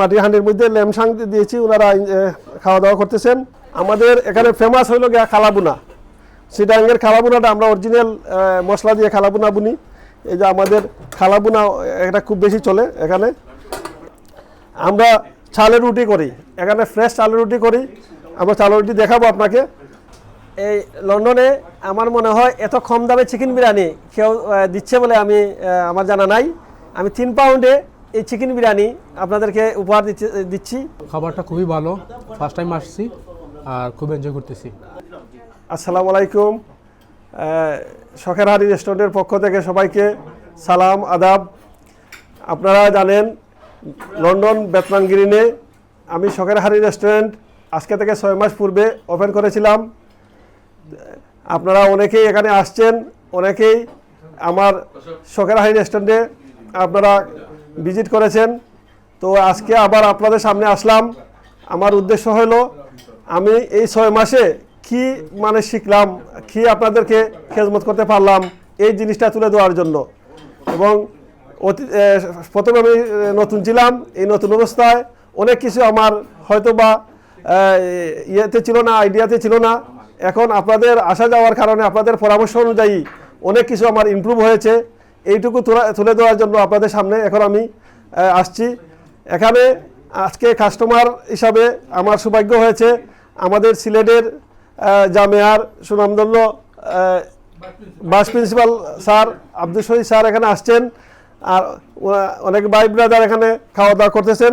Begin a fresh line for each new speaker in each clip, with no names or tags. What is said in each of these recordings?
মাটির হাঁডির মধ্যে ল্যামসাং দিয়েছি, ওনারা খাওয়া দাওয়া করতেছেন। আমাদের এখানে ফেমাস হইল গিয়া খালাবুনা। সিটাঙ্গের খালাবুনাটা আমরা অরিজিনাল মশলা দিয়ে খালাবুনা বুনি। এই যে আমাদের খালাবুনা, এটা খুব বেশি চলে এখানে। আমরা চালের রুটি করি, এখানে ফ্রেশ চালের রুটি করি। আমরা চালের রুটি দেখাবো আপনাকে। এই লন্ডনে আমার মনে হয় এত কম দামে চিকেন বিরিয়ানি কেউ দিচ্ছে বলে আমি আমার জানা নাই। আমি তিন পাউন্ডে এই চিকেন বিরিয়ানি আপনাদেরকে উপহার দিচ্ছি- দিচ্ছি।
খাবারটা খুবই ভালো। ফার্স্ট টাইম আসছি আর খুব এনজয় করতেছি।
আসসালামু আলাইকুম। শখের হারি রেস্টুরেন্টের পক্ষ থেকে সবাইকে সালাম আদাব। আপনারা জানেন লন্ডন বেতমান গ্রিনে আমি শখের হারি রেস্টুরেন্ট আজকে থেকে ছয় মাস পূর্বে ওপেন করেছিলাম। আপনারা অনেকেই এখানে আসছেন অনেকেই আমার শখের হারি রেস্টুরেন্টে আপনারা ভিজিট করেছেন। তো আজকে আবার আপনাদের সামনে আসলাম। আমার উদ্দেশ্য হলো, আমি এই ছয় মাসে কি মানে শিখলাম, কি আপনাদেরকে খেজমত করতে পারলাম এই জিনিসটা তুলে দেওয়ার জন্য। এবং অতি প্রথমে আমি নতুন ছিলাম, এই নতুন অবস্থায় অনেক কিছু আমার হয়তো বা ইয়েতে ছিল না, আইডিয়াতে ছিল না। এখন আপনাদের আসা যাওয়ার কারণে আপনাদের পরামর্শ অনুযায়ী অনেক কিছু আমার ইমপ্রুভ হয়েছে। এইটুকু তুলা- তুলে দেওয়ার জন্য আপনাদের সামনে এখন আমি আসছি। এখানে আজকে কাস্টমার হিসাবে আমার সৌভাগ্য হয়েছে আমাদের সিলেটের জামিয়ার সুনামধন্য আহ, vice principal sir Abdul Shahid sir এখানে আসছেন আর অনেক ভাই ব্রাদার এখানে খাওয়া দাওয়া করতেছেন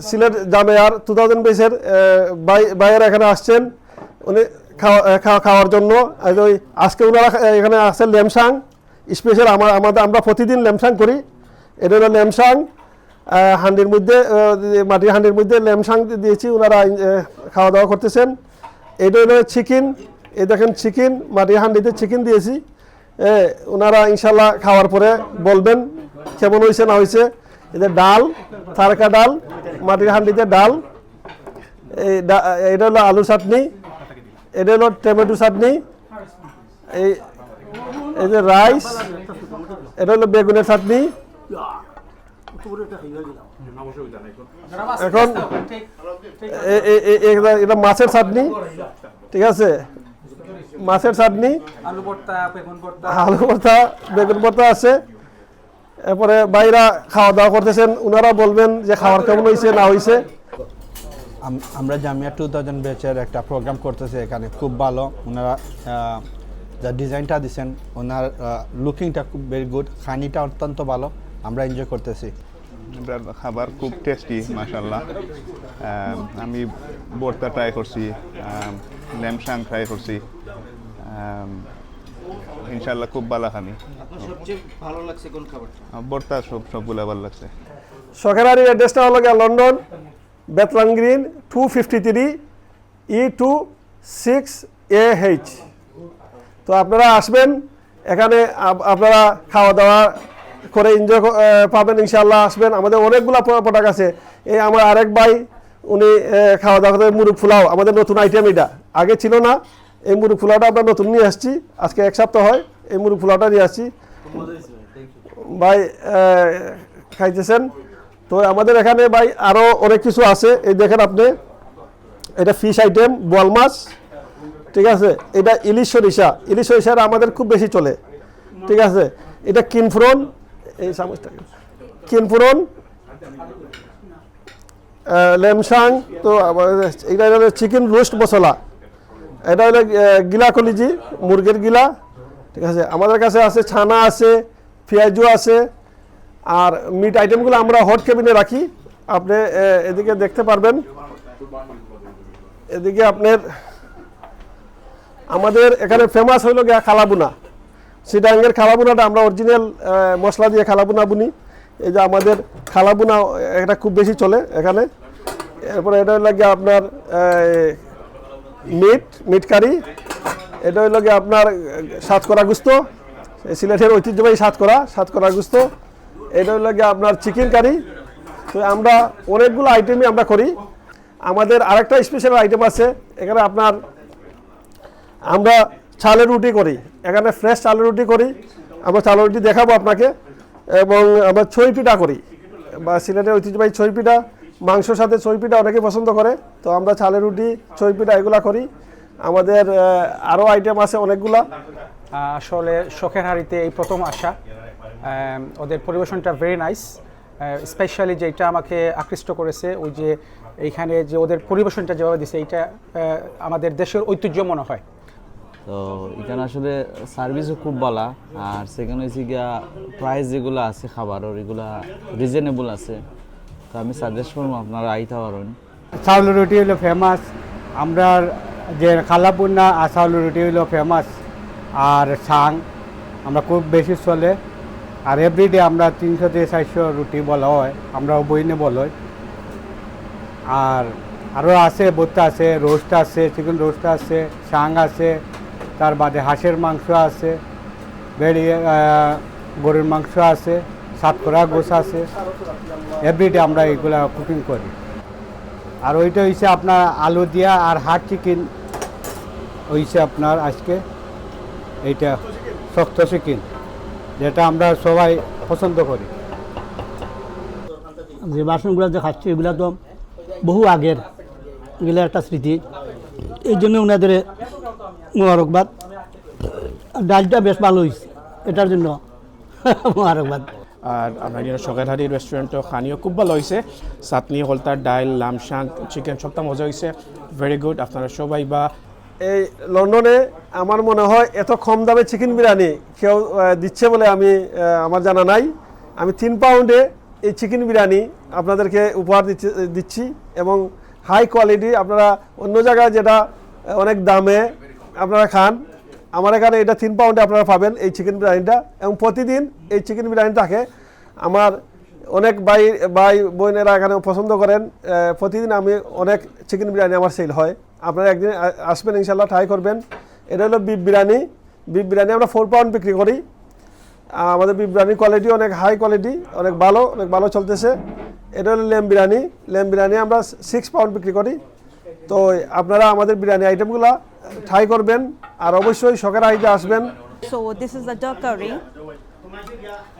সিলেট জামিয়ার টু থাউজেন্ড বেসের ভাইয়েরা এখানে আসছেন। উনি খাওয়া খাওয়া- খাওয়ার জন্য। ওই আজকে ওনারা এখানে আসছেন ল্যামসাং। স্পেশাল আমার, আমাদের, আমরা প্রতিদিন ল্যামসাং করি। এটা হলো ল্যামসাং হান্ডির মধ্যে মাটির হান্ডির মধ্যে ল্যামসাং দিয়েছি, ওনারা খাওয়া দাওয়া করতেছেন। এটা হলো চিকেন এই দেখেন চিকেন, মাটির হান্ডিতে চিকেন দিয়েছি। ওনারা ইনশাল্লাহ খাওয়ার পরে বলবেন কেমন হয়েছে, না হয়েছে। এদের ডাল, তারকা ডাল, মাটির হান্ডিতে ডাল। এই এটা হলো আলু চাটনি। এটা হলো টমেটো চাটনি। এই এই যে রাইস এটা হলো বেগুনের চাটনি। এখন এটা মাছের চাটনি ঠিক আছে? মাছের চাটনি।
আলু ভর্তা বেগুন ভর্তা।
আছে। এরপরে বাইরা খাওয়া দাওয়া করতেছেন ওনারা বলবেন যে খাবার কেমন হয়েছে না হয়েছে।
আমরা জামিয়া টু থাউজেন্ড ব্যাচের একটা প্রোগ্রাম করতেছি এখানে খুব ভালো। ওনারা যা ডিজাইনটা দিচ্ছেন ওনার লুকিংটা খুব ভেরি গুড খানিটা অত্যন্ত ভালো আমরা এনজয় করতেছি।
খাবার খুব টেস্টি মাশাল্লাহ আমি বর্তা ট্রাই করছি ল্যামসাং ট্রাই করছি ইনশাল্লাহ খুব ভালো খানি।
ভালো লাগছে কোন খাবারটা?
বর্তা সব সবগুলো ভালো লাগছে।
সখেরারি অ্যাড্রেসটা হলো গিয়ে London. Bethnal Green two fifty three E two six A H তো আপনারা আসবেন এখানে আপনারা খাওয়া দাওয়া করে এনজয় পাবেন ইনশাল্লাহ আসবেন। আমাদের অনেকগুলো প্রোডাক্ট আছে। এই আমার আরেক ভাই উনি খাওয়া দাওয়া করতে মুরুগ ফুলাও আমাদের নতুন আইটেম এটা। আগে ছিল না এই মুরুগ ফুলাওটা আমরা নতুন নিয়ে আসছি। আজকে এক সপ্তাহ হয় এই মুরুগ ফুলাওটা নিয়ে আসছি। ভাই খাইতেছেন? তো আমাদের এখানে ভাই আরও অনেক কিছু আছে। এই দেখেন আপনি, এটা ফিশ আইটেম বোয়াল মাছ, ঠিক আছে? এটা ইলিশ সরিষা, ইলিশ সরিষাটা আমাদের খুব বেশি চলে, ঠিক আছে? এটা কিনফুরন, এই চামচটা কিনফুরন লেমসাং, তো এটা হলো চিকেন রোস্ট মশলা। এটা হলো গিলা কলিজি, মুরগির গিলা, ঠিক আছে? আমাদের কাছে আছে, ছানা আছে পেঁয়াজু আছে আর মিট আইটেমগুলো আমরা হট কেবিনে রাখি। আপনি এদিকে দেখতে পারবেন। এদিকে আপনার, আমাদের এখানে ফেমাস হইল গিয়া খালাবুনা। সিটাঙ্গের খালাবুনাটা আমরা অরিজিনাল মশলা দিয়ে খালাবুনা বুনি। এই যে আমাদের খালাবুনা, এটা খুব বেশি চলে এখানে। এরপরে এটা হলো গিয়ে আপনার মিট মিট কারি এটা হইল গিয়ে আপনার সাতকরা গুস্ত। সিলেটের ঐতিহ্যবাহী সাতকরা সাতকরা গুস্ত। এটা হইল গিয়ে আপনার চিকেন কারি তো আমরা অনেকগুলো আইটেমই আমরা করি। আমাদের আরেকটা স্পেশাল আইটেম আছে, এখানে আপনার আমরা চালের রুটি করি। এখানে ফ্রেশ চালের রুটি করি। আমরা চালের রুটি দেখাবো আপনাকে। এবং আমরা ছই পিঠা করি। বা সিলেটের ঐতিহ্যবাহী ছই পিঠা, মাংসর সাথে ছই পিঠা অনেকে পছন্দ করে। তো আমরা চালের রুটি, ছই পিঠা এগুলা করি। আমাদের আরও আইটেম আছে অনেকগুলা।
আসলে শখের হাড়িতে এই প্রথম আসা। ওদের পরিবেশনটা ভেরি নাইস স্পেশালি যেটা আমাকে আকৃষ্ট করেছে ওই যে এইখানে যে ওদের পরিবেশনটা যেভাবে দিছে এইটা আমাদের দেশের ঐতিহ্য মনে হয়।
তো এখানে আসলে সার্ভিসও খুব ভালো আর সেখানে হচ্ছে গিয়া প্রাইস যেগুলো আছে খাবারের এগুলা রিজনেবল আছে। তো আমি সাজেস্ট করব আপনারা আইতে পারেন।
চাউল রুটি হলো ফেমাস আমরা যে খালাপুন্না আর চাউল রুটি হলো ফেমাস আর সাং আমরা খুব বেশি চলে। আর এভরিডে আমরা তিনশো থেকে চারশো রুটি বলা হয় আমরা বইনে বলা আর আরও আছে ভর্তা আছে, রোস্ট আছে, চিকেন রোস্ট আছে শাং আছে, তার বাদে হাঁসের মাংস আছে বেড়িয়ে গরুর মাংস আছে সাতকরা গোস আছে। এভরিডে আমরা এগুলা কুকিং করি। আর ওইটা হইছে আপনার আলু দিয়া আর হাট চিকেন হইছে আপনার আজকে, এইটা, শক্ত চিকেন যেটা আমরা সবাই পছন্দ করি।
যে বাসনগুলো যে খাচ্ছি এগুলো তো বহু আগের এগুলো একটা স্মৃতি। এই জন্য ওনাদের মোবারকবাদ। ডালটা বেশ ভালো হয়েছে এটার জন্য মোবারকবাদ।
আর আপনার যেন সকালহারি রেস্টুরেন্টও খানিও খুব ভালো হয়েছে চাটনি হলতার ডাইল লামশাং চিকেন সবটা মজা হয়েছে ভেরি গুড আপনারা সবাই বা
এই লন্ডনে আমার মনে হয় এত কম দামে চিকেন বিরিয়ানি কেউ দিচ্ছে বলে আমি আমার জানা নাই। আমি তিন পাউন্ডে এই চিকেন বিরিয়ানি আপনাদেরকে উপহার দিচ্ছি এবং হাই কোয়ালিটি আপনারা অন্য জায়গায় যেটা অনেক দামে আপনারা খান, আমার এখানে এটা তিন পাউন্ডে আপনারা পাবেন এই চিকেন বিরিয়ানিটা এবং প্রতিদিন এই চিকেন বিরিয়ানিটাকে আমার অনেক ভাই ভাই বোনেরা এখানে পছন্দ করেন প্রতিদিন আমি অনেক চিকেন বিরিয়ানি আমার সেল হয়। আপনারা একদিন আসবেন ইনশাল্লাহ ট্রাই করবেন। এটা হলো বিফ বিরিয়ানি। বিফ বিরিয়ানি আমরা ফোর পাউন্ড বিক্রি করি। আমাদের বিফ বিরিয়ানির কোয়ালিটি অনেক হাই কোয়ালিটি অনেক ভালো অনেক ভালো চলতেছে। এটা হলো লেম বিরিয়ানি। লেম বিরিয়ানি আমরা সিক্স পাউন্ড বিক্রি করি। তো আপনারা আমাদের বিরিয়ানি আইটেমগুলো ট্রাই করবেন। আর অবশ্যই সকালে আইতে আসবেন।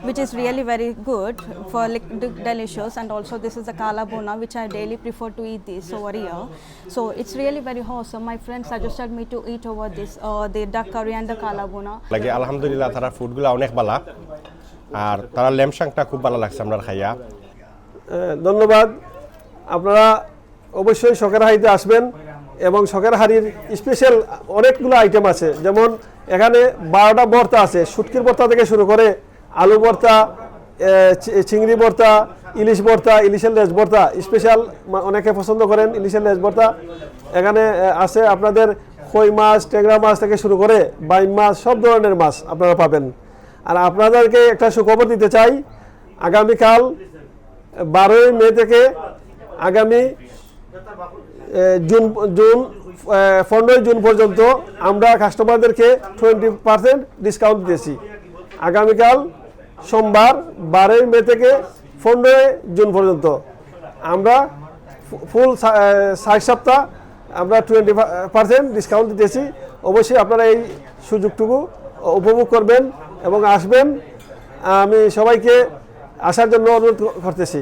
Which is really very good for like delicious, and also this is the kala bona, which I daily prefer to eat this over here. So it's really very awesome. My friend suggested me to eat over this, uh, the duck curry and the kala bona.
লাগে আলহামদুলিল্লাহ তারা ফুডগুলো অনেক ভালো আর তারা ল্যামসাংটা খুব ভালো লাগছে আমরা খাইয়া
ধন্যবাদ আপনারা অবশ্যই শখের হাড়িতে আসবেন এবং শখের হাড়ির স্পেশাল অনেকগুলো আইটেম আছে। যেমন এখানে বারোটা ভর্তা আছে। শুটকির ভর্তা থেকে শুরু করে আলু চি- চিংড়ি ভর্তা, ইলিশ ভর্তা, ইলিশের লেজ ভর্তা স্পেশাল অনেকে পছন্দ করেন ইলিশের লেজ ভর্তা। এখানে আছে আপনাদের কই মাছ, ট্যাংরা মাছ থেকে শুরু করে বাইম মাছ, সব ধরনের মাছ আপনারা পাবেন। আর আপনাদেরকে একটা সুখবর দিতে চাই। আগামীকাল বারোই মে থেকে আগামী জুন জুন পনেরোই জুন পর্যন্ত আমরা কাস্টমারদেরকে টোয়েন্টি পার্সেন্ট ডিসকাউন্ট দিয়েছি। আগামীকাল সোমবার বারোই মে থেকে পনেরোই জুন পর্যন্ত আমরা ফুল ষাট সপ্তাহ আমরা টোয়েন্টি পার্সেন্ট ডিসকাউন্ট দিতেছি। অবশ্যই আপনারা এই সুযোগটুকু উপভোগ করবেন এবং আসবেন। আমি সবাইকে আসার জন্য অনুরোধ করতেছি।